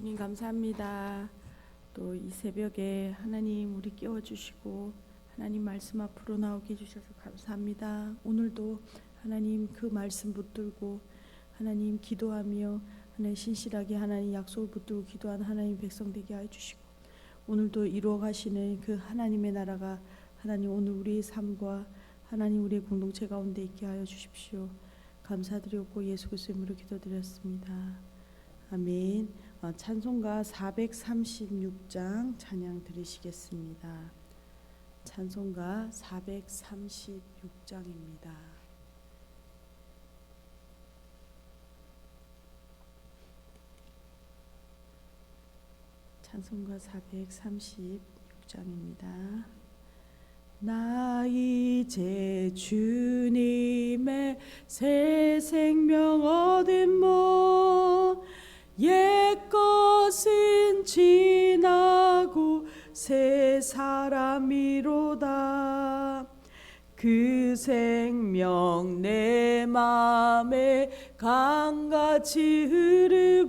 주님 감사합니다. 또 이 새벽에 하나님 우리 깨워 주시고 하나님 말씀 앞으로 나오게 해 주셔서 감사합니다. 오늘도 하나님 그 말씀 붙들고 하나님 기도하며 하나님 신실하게 하나님 약속을 붙들고 기도하는 하나님 백성 되게 해 주시고 오늘도 이루어 가시는 그 하나님의 나라가 하나님 오늘 우리의 삶과 하나님 우리의 공동체 가운데 있게 하여 주십시오. 감사드렸고 예수 그리스도의 이름으로 기도드렸습니다. 아멘. 어, 찬송가 436장 찬양 들으시겠습니다. 찬송가 436장입니다. 찬송가 436장입니다. 나 이제 주님의 새 생명 얻은 뭐 새 사람이로다. 그 생명 내 맘에 강같이 흐르고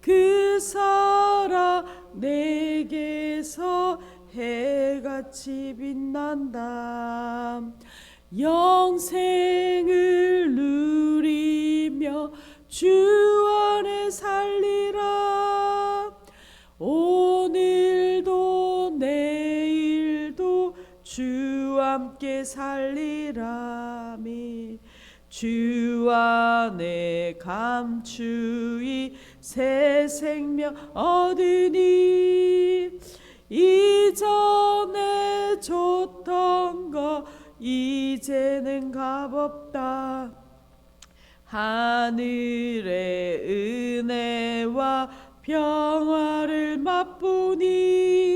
그 사랑 내게서 해같이 빛난다. 영생을 누리며 주 안에 함께 살리라 아멘. 주 안에 감추이 새 생명 얻으니 이전에 줬던 거 이제는 값없다 하늘의 은혜와 평화를 맛보니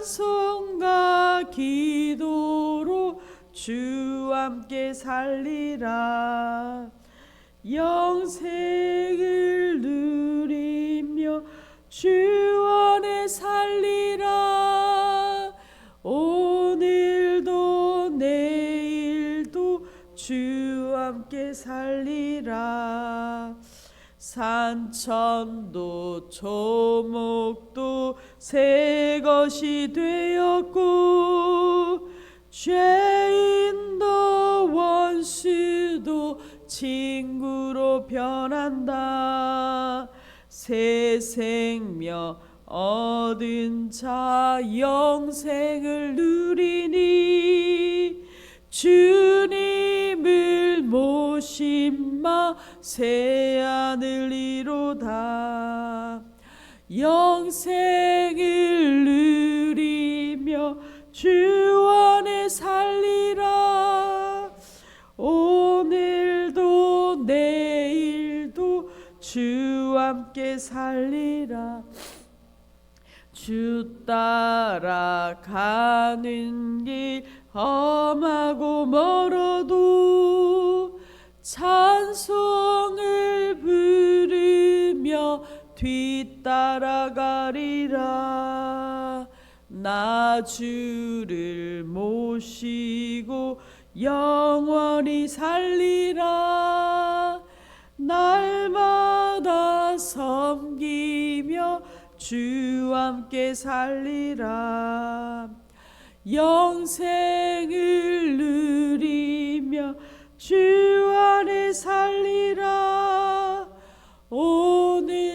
찬송과 기도로 주 함께 살리라. 영생을 누리며 주 안에 살리라. 오늘도 내일도 주 함께 살리라. 산천도 조목도 새 것이 되었고 죄인도 원수도 친구로 변한다. 새 생명 얻은 자 영생을 누리니 주님을 모심마 새 하늘 이로다 영생을 누리며 주 안에 살리라. 오늘도 내일도 주 함께 살리라. 주 따라가는 길 험하고 멀어도 찬송을 부르며 뒤따라가리라. 나 주를 모시고 영원히 살리라. 날마다 섬기며 주 함께 살리라. 영생을 누리며 주 안에 살리라. 오늘도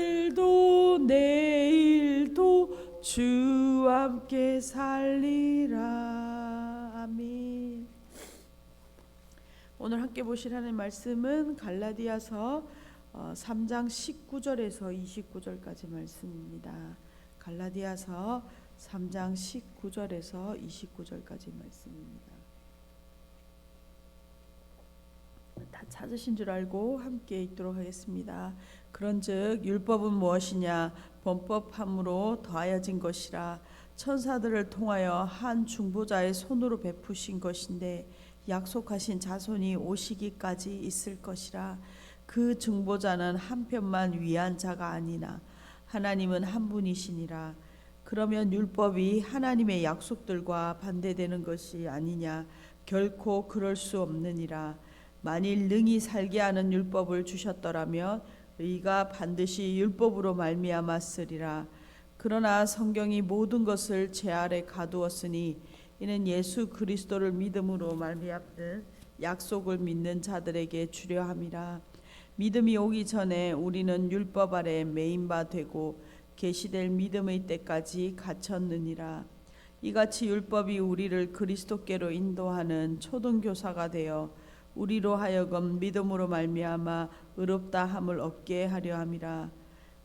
내일도 주 함께 살리라 아멘 오늘 함께 보실 하나님 말씀은 갈라디아서 어, 3장 19절에서 29절까지 말씀입니다. 갈라디아서 3장 19절에서 29절까지 말씀입니다. 다 찾으신 줄 알고 함께 읽도록 하겠습니다. 그런즉 율법은 무엇이냐? 범법함으로 더하여진 것이라. 천사들을 통하여 한 중보자의 손으로 베푸신 것인데 약속하신 자손이 오시기까지 있을 것이라. 그 중보자는 한편만 위한 자가 아니나 하나님은 한 분이시니라. 그러면 율법이 하나님의 약속들과 반대되는 것이 아니냐? 결코 그럴 수 없느니라. 만일 능히 살게 하는 율법을 주셨더라면 의가 반드시 율법으로 말미암았으리라. 그러나 성경이 모든 것을 제 아래 가두었으니 이는 예수 그리스도를 믿음으로 말미암는 약속을 믿는 자들에게 주려 함이라. 믿음이 오기 전에 우리는 율법 아래 매인 바 되고 계시될 믿음의 때까지 갇혔느니라. 이같이 율법이 우리를 그리스도께로 인도하는 초등 교사가 되어 우리로 하여금 믿음으로 말미암아 의롭다 함을 얻게 하려 함이라.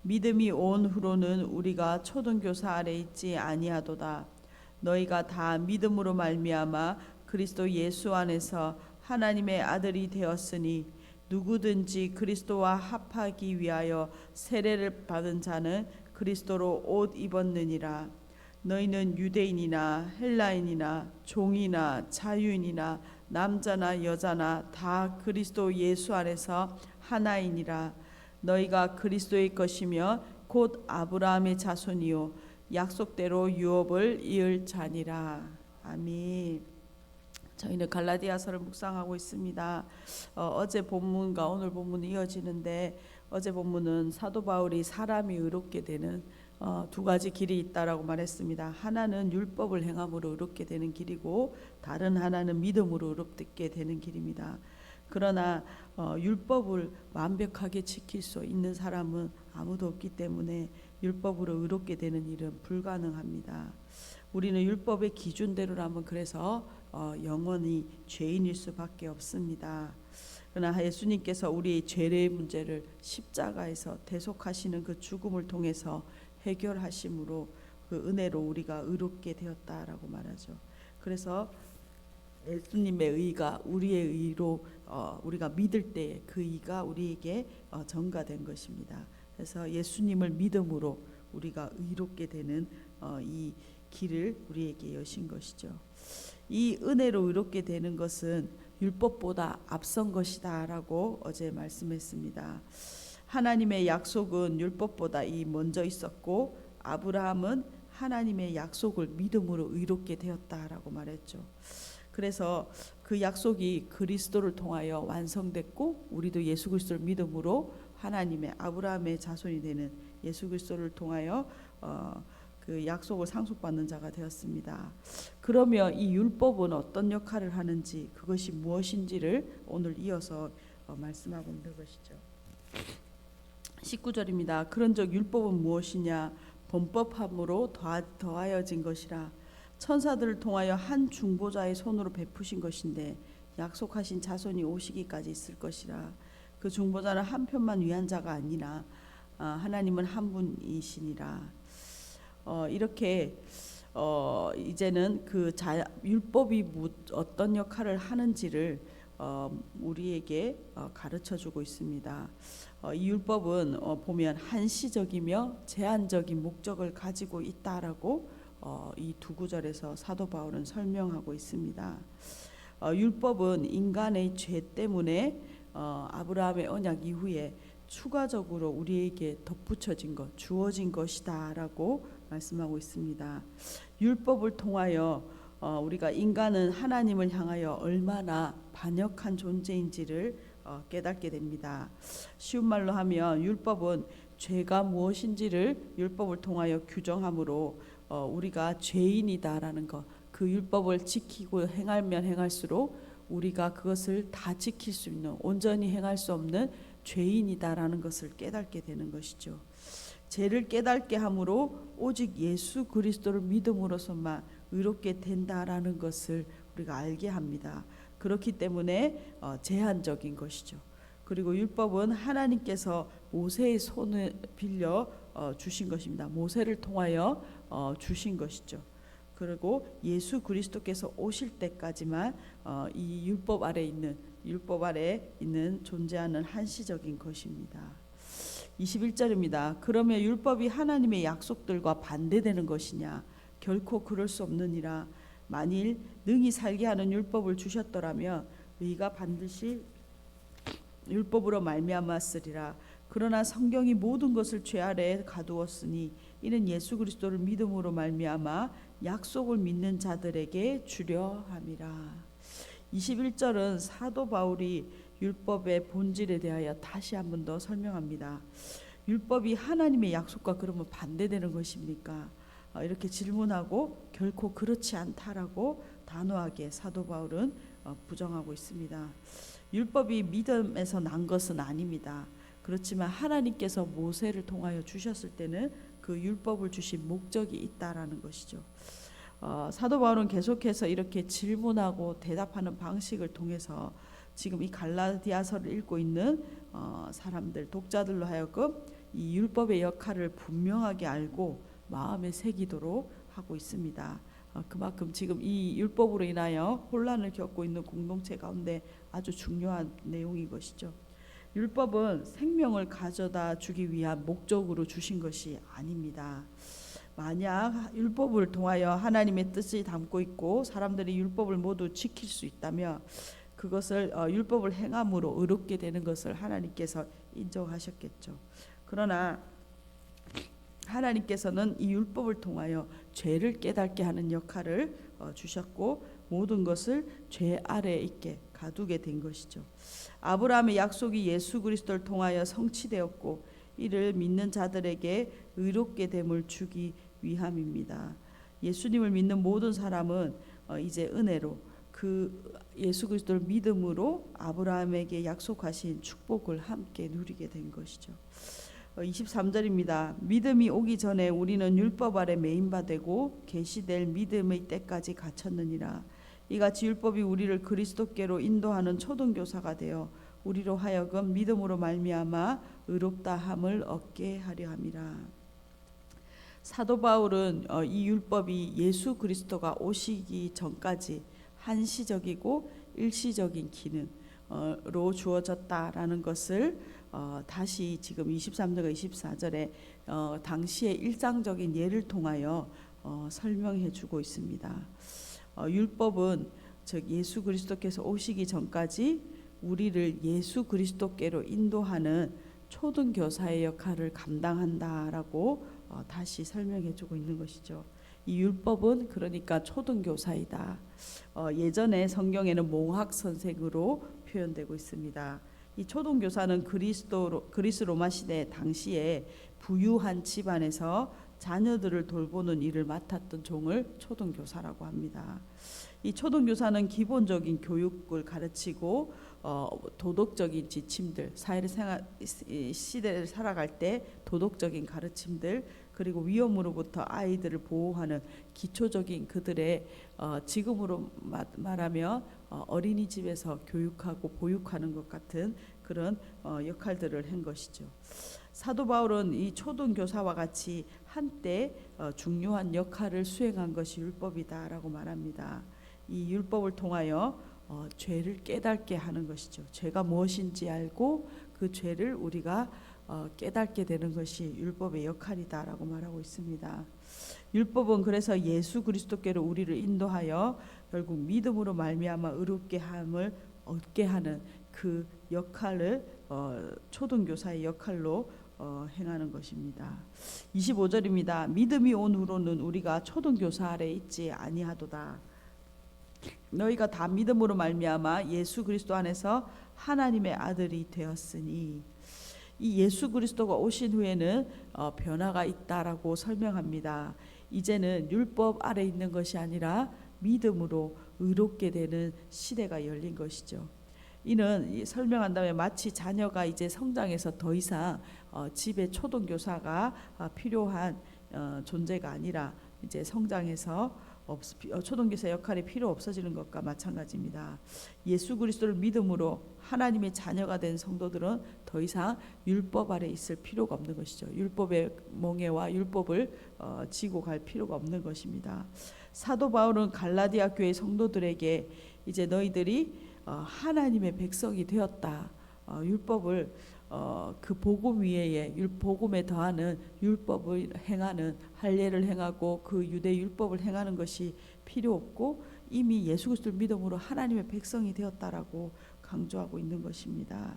믿음이 온 후로는 우리가 초등 교사 아래 있지 아니하도다. 너희가 다 믿음으로 말미암아 그리스도 예수 안에서 하나님의 아들이 되었으니 누구든지 그리스도와 합하기 위하여 세례를 받은 자는 그리스도로 옷 입었느니라. 너희는 유대인이나 헬라인이나 종이나 자유인이나 남자나 여자나 다 그리스도 예수 안에서 하나이니라 너희가 그리스도의 것이며 곧 아브라함의 자손이요 약속대로 유업을 이을 자니라 아멘. 저희는 갈라디아서를 묵상하고 있습니다. 어, 제 본문과 오늘 본문이 이어지는데 어제 본문은 사도 바울이 사람이 의롭게 되는 어, 두 가지 길이 있다라고 말했습니다. 하나는 율법을 행함으로 의롭게 되는 길이고 다른 하나는 믿음으로 의롭게 되는 길입니다. 그러나 어, 율법을 완벽하게 지킬 수 있는 사람은 아무도 없기 때문에 율법으로 의롭게 되는 일은 불가능합니다. 우리는 율법의 기준대로라면 그래서 어, 영원히 죄인일 수밖에 없습니다. 그러나 예수님께서 우리의 죄의 문제를 십자가에서 대속하시는 그 죽음을 통해서 해결하심으로 그 은혜로 우리가 의롭게 되었다라고 말하죠. 그래서 예수님의 의가 우리의 의로 어, 우리가 믿을 때 그 의가 우리에게 어, 전가된 것입니다. 그래서 예수님을 믿음으로 우리가 의롭게 되는 어, 이 길을 우리에게 여신 것이죠. 이 은혜로 의롭게 되는 것은 율법보다 앞선 것이다라고 어제 말씀했습니다. 하나님의 약속은 율법보다 이 먼저 있었고 아브라함은 하나님의 약속을 믿음으로 의롭게 되었다라고 말했죠. 그래서 그 약속이 그리스도를 통하여 완성됐고 우리도 예수 그리스도를 믿음으로 하나님의 아브라함의 자손이 되는 예수 그리스도를 통하여 어, 그 약속을 상속받는 자가 되었습니다. 그러면 이 율법은 어떤 역할을 하는지 그것이 무엇인지를 오늘 이어서 어, 말씀하고 있는 것이죠. 19절입니다. 그런즉 율법은 무엇이냐? 범법함으로 더하여진 것이라. 천사들을 통하여 한 중보자의 손으로 베푸신 것인데 약속하신 자손이 오시기까지 있을 것이라. 그 중보자는 한 편만 위한 자가 아니라 어, 하나님은 한 분이시니라. 어, 이렇게 어, 이제는 그 자, 율법이 무, 어떤 역할을 하는지를 어, 우리에게 어, 가르쳐 주고 있습니다. 어, 이 율법은 어, 보면 한시적이며 제한적인 목적을 가지고 있다라고 어, 이두 구절에서 사도 바울은 설명하고 있습니다. 어, 율법은 인간의 죄 때문에 어, 아브라함의 언약 이후에 추가적으로 우리에게 덧붙여진 것, 주어진 것이다라고 말씀하고 있습니다. 율법을 통하여 어, 우리가 인간은 하나님을 향하여 얼마나 반역한 존재인지를 어, 깨닫게 됩니다. 쉬운 말로 하면 율법은 죄가 무엇인지를 율법을 통하여 규정함으로 어, 우리가 죄인이다라는 것, 그 율법을 지키고 행하면 행할수록 우리가 그것을 다 지킬 수 있는 온전히 행할 수 없는 죄인이다라는 것을 깨닫게 되는 것이죠. 죄를 깨닫게 함으로 오직 예수 그리스도를 믿음으로서만 의롭게 된다라는 것을 우리가 알게 합니다. 그렇기 때문에 어, 제한적인 것이죠. 그리고 율법은 하나님께서 모세의 손을 빌려 어, 주신 것입니다. 모세를 통하여 어, 주신 것이죠. 그리고 예수 그리스도께서 오실 때까지만 이 율법 아래 있는 율법 아래 있는 존재하는 한시적인 것입니다. 21절입니다. 그러면 율법이 하나님의 약속들과 반대되는 것이냐? 결코 그럴 수 없느니라. 만일 능히 살게 하는 율법을 주셨더라면 의가 반드시 율법으로 말미암았으리라. 그러나 성경이 모든 것을 죄 아래에 가두었으니 이는 예수 그리스도를 믿음으로 말미암아 약속을 믿는 자들에게 주려 함이라. 21절은 사도 바울이 율법의 본질에 대하여 다시 한 번 더 설명합니다. 율법이 하나님의 약속과 그러면 반대되는 것입니까? 어, 이렇게 질문하고 결코 그렇지 않다라고 단호하게 사도 바울은 어, 부정하고 있습니다. 율법이 믿음에서 난 것은 아닙니다. 그렇지만 하나님께서 모세를 통하여 주셨을 때는 그 율법을 주신 목적이 있다라는 것이죠. 어, 사도 바울은 계속해서 이렇게 질문하고 대답하는 방식을 통해서 지금 이 갈라디아서를 읽고 있는 어, 사람들 독자들로 하여금 이 율법의 역할을 분명하게 알고 마음에 새기도록 하고 있습니다. 어, 그만큼 지금 이 율법으로 인하여 혼란을 겪고 있는 공동체 가운데 아주 중요한 내용인 것이죠. 율법은 생명을 가져다 주기 위한 목적으로 주신 것이 아닙니다. 만약 율법을 통하여 하나님의 뜻이 담고 있고 사람들이 율법을 모두 지킬 수 있다면 그것을 어, 율법을 행함으로 의롭게 되는 것을 하나님께서 인정하셨겠죠. 그러나 하나님께서는 이 율법을 통하여 죄를 깨닫게 하는 역할을 어, 주셨고 모든 것을 죄 아래에 있게 가두게 된 것이죠. 아브라함의 약속이 예수 그리스도를 통하여 성취되었고 이를 믿는 자들에게 의롭게 됨을 주기 위함입니다. 예수님을 믿는 모든 사람은 어, 이제 은혜로 그 예수 그리스도를 믿음으로 아브라함에게 약속하신 축복을 함께 누리게 된 것이죠. 23절입니다. 믿음이 오기 전에 우리는 율법 아래 매인바 되고 계시될 믿음의 때까지 갇혔느니라. 이같이 율법이 우리를 그리스도께로 인도하는 초등교사가 되어 우리로 하여금 믿음으로 말미암아 의롭다 함을 얻게 하려 함이라. 사도 바울은 어, 이 율법이 예수 그리스도가 오시기 전까지 한시적이고 일시적인 기능으 로 주어졌다라는 것을 어, 다시 지금 23절과 24절에 어, 당시의 일상적인 예를 통하여 어, 설명해 주고 있습니다. 어, 율법은 즉 예수 그리스도께서 오시기 전까지 우리를 예수 그리스도께로 인도하는 초등 교사의 역할을 감당한다라고 어, 다시 설명해 주고 있는 것이죠. 이 율법은 그러니까 초등 교사이다. 어, 예전에 성경에는 몽학 선생으로 표현되고 있습니다. 이 초등 교사는 그리스도 그리스 로마 시대 당시에 부유한 집안에서 자녀들을 돌보는 일을 맡았던 종을 초등 교사라고 합니다. 이 초등 교사는 기본적인 교육을 가르치고 어, 도덕적인 지침들, 사회 생활 시대를 살아갈 때 도덕적인 가르침들 그리고 위험으로부터 아이들을 보호하는 기초적인 그들의 어, 지금으로 말하면 어, 어린이집에서 교육하고 보육하는 것 같은 그런 어, 역할들을 한 것이죠. 사도 바울은 이 초등 교사와 같이 한때 어, 중요한 역할을 수행한 것이 율법이다라고 말합니다. 이 율법을 통하여 어, 죄를 깨닫게 하는 것이죠. 죄가 무엇인지 알고 그 죄를 우리가 어, 깨닫게 되는 것이 율법의 역할이다라고 말하고 있습니다. 율법은 그래서 예수 그리스도께로 우리를 인도하여 결국 믿음으로 말미암아 의롭게 함을 얻게 하는 그 역할을 어, 초등교사의 역할로 어, 행하는 것입니다. 25절입니다. 믿음이 온 후로는 우리가 초등교사 아래 있지 아니하도다. 너희가 다 믿음으로 말미암아 예수 그리스도 안에서 하나님의 아들이 되었으니 이 예수 그리스도가 오신 후에는 어, 변화가 있다라고 설명합니다. 이제는 율법 아래 있는 것이 아니라 믿음으로 의롭게 되는 시대가 열린 것이죠. 이는 설명한 다음에 마치 자녀가 이제 성장해서 더 이상 어, 집에 초등 교사가 어, 필요한 어, 존재가 아니라 이제 성장해서 초등교사 역할이 필요 없어지는 것과 마찬가지입니다. 예수 그리스도를 믿음으로 하나님의 자녀가 된 성도들은 더 이상 율법 아래 있을 필요가 없는 것이죠. 율법의 멍에와 율법을 어, 지고 갈 필요가 없는 것입니다. 사도 바울은 갈라디아 교회 성도들에게 이제 너희들이 어, 하나님의 백성이 되었다. 어, 율법을 어, 그 복음 위에 율 복음에 더하는 율법을 행하는 할례를 행하고 그 유대 율법을 행하는 것이 필요 없고 이미 예수 그리스도를 믿음으로 하나님의 백성이 되었다라고 강조하고 있는 것입니다.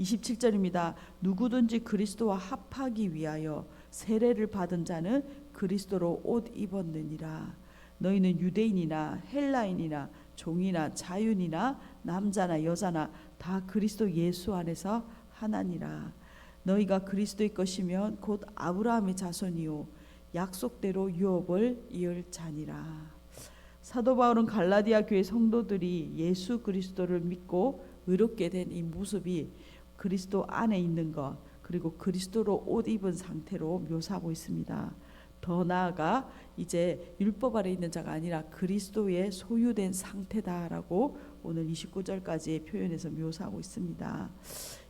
27절입니다. 누구든지 그리스도와 합하기 위하여 세례를 받은 자는 그리스도로 옷 입었느니라. 너희는 유대인이나 헬라인이나 종이나 자윤이나 남자나 여자나 다 그리스도 예수 안에서 하나니라. 너희가 그리스도의 것이면 곧 아브라함의 자손이요 약속대로 유업을 이을 자니라. 사도 바울은 갈라디아 교회 성도들이 예수 그리스도를 믿고 의롭게 된 이 모습이 그리스도 안에 있는 것 그리고 그리스도로 옷 입은 상태로 묘사하고 있습니다. 더 나아가 이제 율법 아래 있는 자가 아니라 그리스도의 소유된 상태다라고 오늘 29절까지 표현해서 묘사하고 있습니다.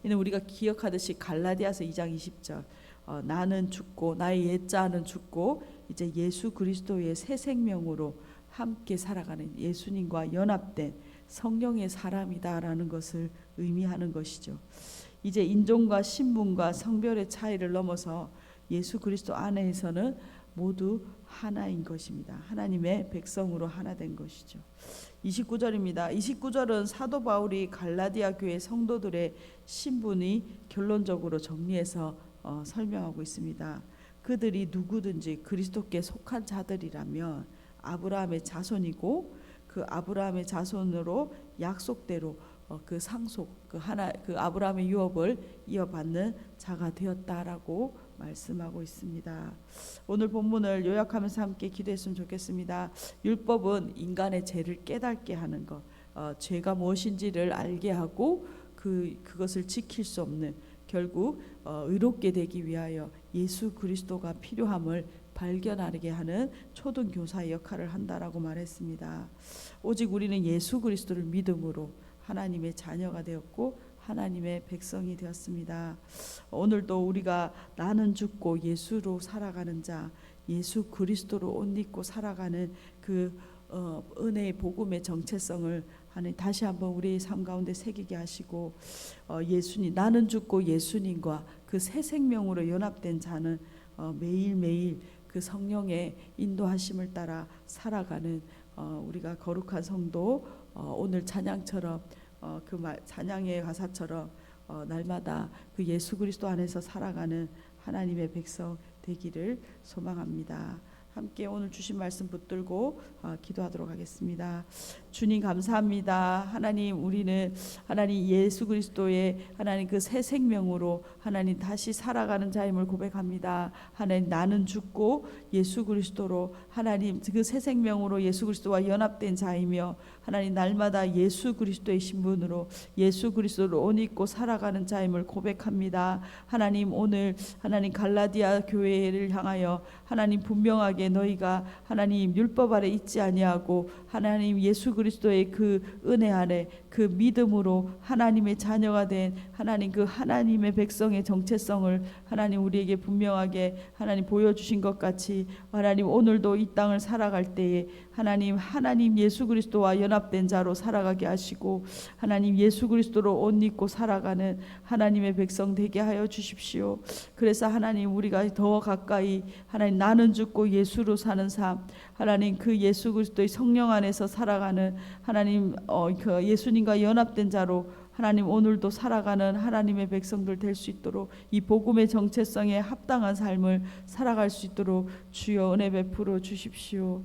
이는 우리가 기억하듯이 갈라디아서 2장 20절 어, 나는 죽고 나의 옛자는 죽고 이제 예수 그리스도의 새 생명으로 함께 살아가는 예수님과 연합된 성령의 사람이다라는 것을 의미하는 것이죠. 이제 인종과 신분과 성별의 차이를 넘어서 예수 그리스도 안에서는 모두 하나인 것입니다. 하나님의 백성으로 하나 된 것이죠. 29절입니다. 29절은 사도 바울이 갈라디아 교회 성도들의 신분이 결론적으로 정리해서 어, 설명하고 있습니다. 그들이 누구든지 그리스도께 속한 자들이라면 아브라함의 자손이고 그 아브라함의 자손으로 약속대로 어, 그 상속 그 하나 그 아브라함의 유업을 이어받는 자가 되었다라고 말씀하고 있습니다. 오늘 본문을 요약하면서 함께 기도했으면 좋겠습니다. 율법은 인간의 죄를 깨닫게 하는 것, 어, 죄가 무엇인지를 알게 하고 그 그것을 지킬 수 없는 결국 어, 의롭게 되기 위하여 예수 그리스도가 필요함을 발견하게 하는 초등 교사의 역할을 한다라고 말했습니다. 오직 우리는 예수 그리스도를 믿음으로 하나님의 자녀가 되었고 하나님의 백성이 되었습니다. 오늘도 우리가 나는 죽고 예수로 살아가는 자, 예수 그리스도로 옷 입고 살아가는 그 어, 은혜의 복음의 정체성을 하나님 다시 한번 우리의 삶 가운데 새기게 하시고 어, 예수님 나는 죽고 예수님과 그 새 생명으로 연합된 자는 어, 매일 매일 그 성령의 인도하심을 따라 살아가는 어, 우리가 거룩한 성도 어, 오늘 찬양처럼 어, 그 말, 찬양의 가사처럼 어, 날마다 그 예수 그리스도 안에서 살아가는 하나님의 백성 되기를 소망합니다. 함께 오늘 주신 말씀 붙들고 어, 기도하도록 하겠습니다. 주님 감사합니다. 하나님 우리는 하나님 예수 그리스도의 하나님 그 새 생명으로 하나님 다시 살아가는 자임을 고백합니다. 하나님 나는 죽고 예수 그리스도로 하나님 그 새 생명으로 예수 그리스도와 연합된 자이며 하나님 날마다 예수 그리스도의 신분으로 예수 그리스도를 옷 입고 살아가는 자임을 고백합니다. 하나님 오늘 하나님 갈라디아 교회를 향하여 하나님 분명하게 너희가 하나님 율법 아래 있지 아니하고 하나님 예수 그리스도 의 그 은혜 아래 그 믿음으로 하나님의 자녀가 된 하나님 그 하나님의 백성의 정체성을 하나님 우리에게 분명하게 하나님 보여주신 것 같이 하나님 오늘도 이 땅을 살아갈 때에 하나님 하나님 예수 그리스도와 연합된 자로 살아가게 하시고 하나님 예수 그리스도로 옷 입고 살아가는 하나님의 백성 되게 하여 주십시오. 그래서 하나님 우리가 더 가까이 하나님 나는 죽고 예수로 사는 삶 하나님 그 예수 그리스도의 성령 안에서 살아가는 하나님 어, 그 예수님과 연합된 자로 하나님 오늘도 살아가는 하나님의 백성들 될 수 있도록 이 복음의 정체성에 합당한 삶을 살아갈 수 있도록 주여 은혜 베풀어 주십시오.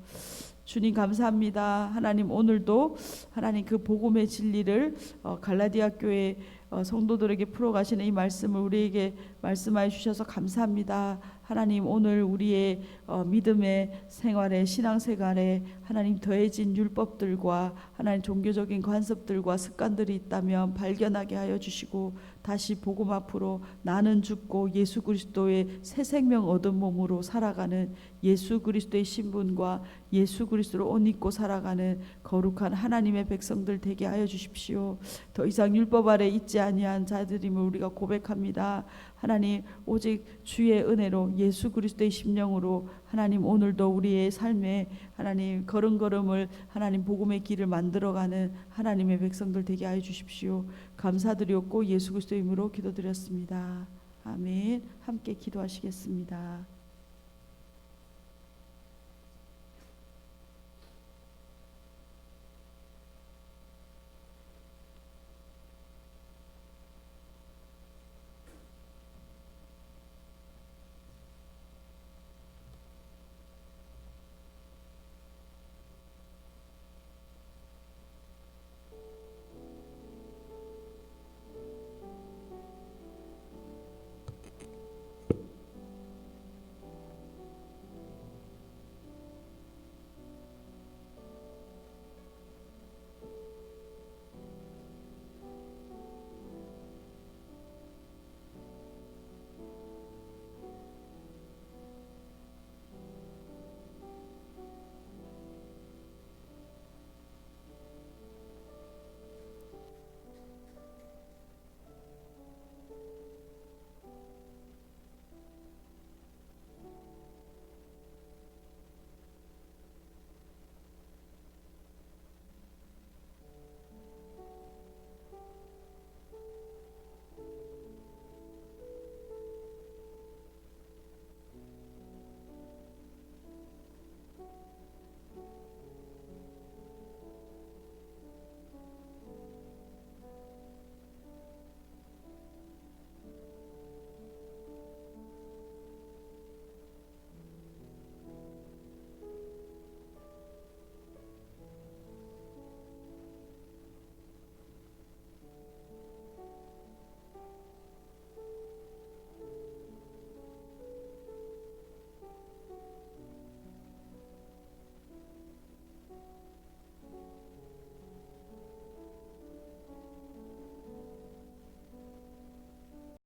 주님 감사합니다. 하나님 오늘도 하나님 그 복음의 진리를 어, 갈라디아 교회 어, 성도들에게 풀어 가시는 이 말씀을 우리에게 말씀하여 주셔서 감사합니다. 하나님 오늘 우리의 어, 믿음의 생활에 신앙생활에 하나님 더해진 율법들과 하나님 종교적인 관습들과 습관들이 있다면 발견하게 하여 주시고 다시 복음 앞으로 나는 죽고 예수 그리스도의 새 생명 얻은 몸으로 살아가는 예수 그리스도의 신분과 예수 그리스도로 옷 입고 살아가는 거룩한 하나님의 백성들 되게 하여 주십시오. 더 이상 율법 아래 있지 아니한 자들임을 우리가 고백합니다. 하나님 오직 주의 은혜로 예수 그리스도의 심령으로 하나님 오늘도 우리의 삶에 하나님 걸음걸음을 하나님 복음의 길을 만들어가는 하나님의 백성들 되게 하여 주십시오. 감사드렸고 예수 그리스도의 이름으로 기도드렸습니다. 아멘. 함께 기도하시겠습니다.